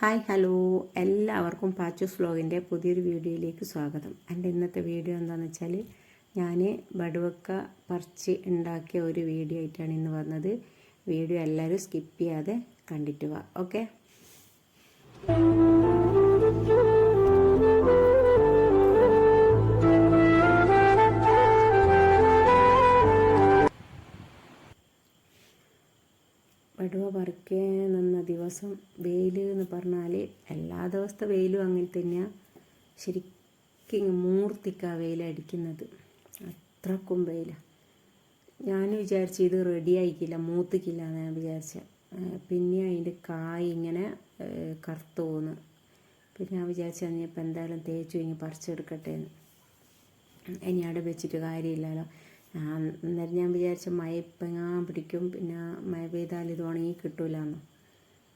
Hi hello. എല്ലാവർക്കും പാച്ചൂസ് വ്ലോഗിന്റെ പുതിയൊരു വീഡിയോയിലേക്ക് സ്വാഗതം. എന്റെ ഇന്നത്തെ വീഡിയോ എന്താണെന്ന് വെച്ചാൽ ഞാൻ ബടുവക്ക പറിച്ച് ഉണ്ടാക്കിയ ഒരു വീഡിയോ ആയിട്ടാണ് ഇന്ന് വന്നത്. വീഡിയോ എല്ലാവരും സ്കിപ്പ് ചെയ്യാതെ കണ്ടിട്ട് വാ. ഓക്കെ? വടുവ പറിക്കാൻ നിന്ന ദിവസം വെയിൽ എന്ന് പറഞ്ഞാൽ എല്ലാ ദിവസത്തെ വെയിലും അങ്ങനെ തന്നെയാണ് ശരിക്കും മൂർത്തിക്കാണ് വെയിലടിക്കുന്നത് അത്രക്കും വെയിലാണ് ഞാൻ വിചാരിച്ചു ഇത് റെഡി ആയിക്കില്ല മൂത്തിക്കില്ല എന്ന് ഞാൻ വിചാരിച്ച. പിന്നെ അതിന്റെ കായ് ഇങ്ങനെ കറുത്തു പോന്ന്. പിന്നെ ഞാൻ വിചാരിച്ചു ഇപ്പം എന്തായാലും തേച്ചു ഇങ്ങനെ പറിച്ചെടുക്കട്ടെ എന്ന്. ഇനി അവിടെ വെച്ചിട്ട് കാര്യമില്ലല്ലോ. അന്നേരം ഞാൻ വിചാരിച്ച മഴ പിടിക്കും പിന്നെ മഴ പെയ്താൽ ഇത് ഉണങ്ങി കിട്ടൂലെന്ന്.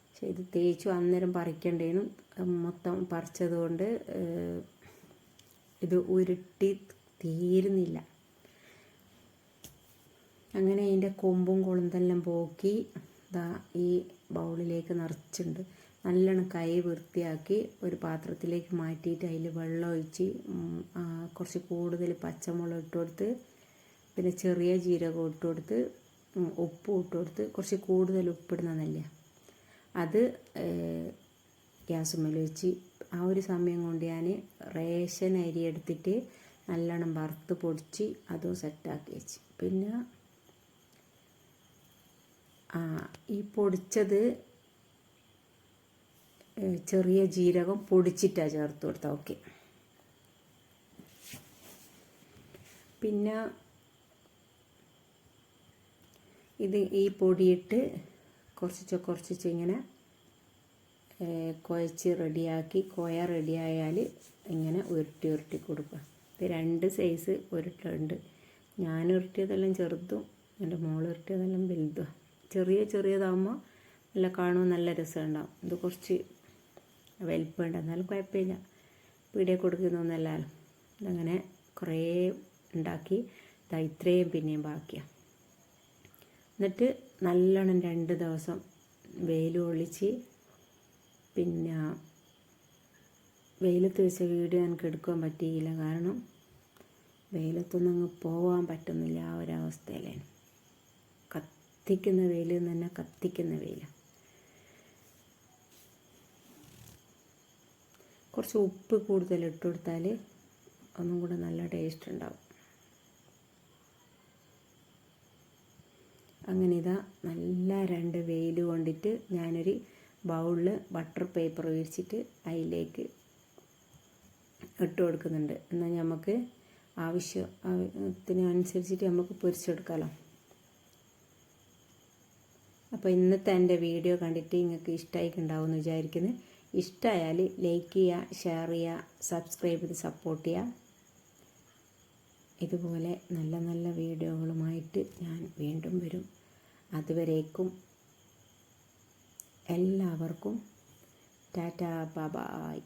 പക്ഷെ ഇത് തേച്ചു അന്നേരം പറിക്കണ്ടേനും. മൊത്തം പറിച്ചത് കൊണ്ട് ഇത് ഉരുട്ടി തീരുന്നില്ല. അങ്ങനെ അതിന്റെ കൊമ്പും കൊളുന്തെല്ലാം പോക്കി ഇതാ ഈ ബൗളിലേക്ക് നിറച്ചിട്ടുണ്ട്. നല്ലോണം കൈ വൃത്തിയാക്കി ഒരു പാത്രത്തിലേക്ക് മാറ്റിയിട്ട് അതിൽ വെള്ളം ഒഴിച്ച് കുറച്ച് കൂടുതൽ പച്ചമുളക് ഇട്ട് കൊടുത്ത് പിന്നെ ചെറിയ ജീരകം ഇട്ട് കൊടുത്ത് ഉപ്പ് ഇട്ട് കൊടുത്ത് കുറച്ച് കൂടുതൽ ഉപ്പിടുന്നതല്ലേ അത് ഗ്യാസുമ്മൽ വെച്ച് ആ ഒരു സമയം കൊണ്ട് ഞാൻ റേഷൻ അരി എടുത്തിട്ട് നല്ലോണം വറുത്ത് പൊടിച്ച് അതും സെറ്റാക്കി വെച്ച്. പിന്നെ ആ ഈ പൊടിച്ചത് ചെറിയ ജീരകം പൊടിച്ചിട്ടാണ് ചേർത്ത് കൊടുത്താൽ ഓക്കെ. പിന്നെ ഇത് ഈ പൊടിയിട്ട് കുറച്ചു കുറച്ച് ഇങ്ങനെ കുഴച്ച് റെഡിയാക്കി കോയ റെഡിയായാൽ ഇങ്ങനെ ഉരുട്ടി ഉരുട്ടി കൊടുക്കുക. ഇത് രണ്ട് സൈസ് ഉരുട്ടുണ്ട്. ഞാൻ ഉരുട്ടിയതെല്ലാം ചെറുതും എന്റെ മോൾ ഉരുട്ടിയതെല്ലാം വലുതും. ചെറിയ ചെറിയതാകുമ്പോൾ നല്ല കാണുമ്പോൾ നല്ല രസമുണ്ടാവും. ഇത് കുറച്ച് വലിപ്പമുണ്ട്. എന്നാലും കുഴപ്പമില്ല. പീടിയ കൊടുക്കുന്നൊന്നല്ലാലും ഇതങ്ങനെ കുറേ ഉണ്ടാക്കി ഇത്രയും പിന്നെയും ബാക്കിയാണ് എന്നിട്ട് നല്ലോണം രണ്ട് ദിവസം വെയിൽ ഒളിച്ച് പിന്നെ വെയിലത്ത് വെച്ച വീഡിയോ എനിക്ക് എടുക്കാൻ പറ്റിയില്ല. കാരണം വെയിലത്തൊന്നും അങ്ങ് പോകാൻ പറ്റുന്നില്ല ആ ഒരവസ്ഥയിലേ കത്തിക്കുന്ന വെയിൽ തന്നെ കത്തിക്കുന്ന വെയില. കുറച്ച് ഉപ്പ് കൂടുതൽ ഇട്ട് കൊടുത്താൽ ഒന്നും കൂടെ നല്ല ടേസ്റ്റ് ഉണ്ടാവും. അങ്ങനെ ഇതാ നല്ല രണ്ട് വെയിൽ കൊണ്ടിട്ട് ഞാനൊരു ബൗളിൽ ബട്ടർ പേപ്പർ വിരിച്ചിട്ട് അതിലേക്ക് ഇട്ട് കൊടുക്കുന്നുണ്ട്. എന്നാൽ നമുക്ക് ആവശ്യത്തിന് അനുസരിച്ചിട്ട് നമുക്ക് പൊരിച്ചെടുക്കാമല്ലോ അപ്പോൾ ഇന്നത്തെ എന്റെ വീഡിയോ കണ്ടിട്ട് നിങ്ങൾക്ക് ഇഷ്ടമായിട്ടുണ്ടാവും എന്ന് വിചാരിക്കുന്നു. ഇഷ്ടമായാൽ ലൈക്ക് ചെയ്യുക ഷെയർ ചെയ്യുക സബ്സ്ക്രൈബ് ചെയ്ത് സപ്പോർട്ട് ചെയ്യുക ഇതുപോലെ നല്ല നല്ല വീഡിയോകളുമായിട്ട് ഞാൻ വീണ്ടും വരും. അതുവരേക്കും എല്ലാവർക്കും ടാറ്റാ ബബായ്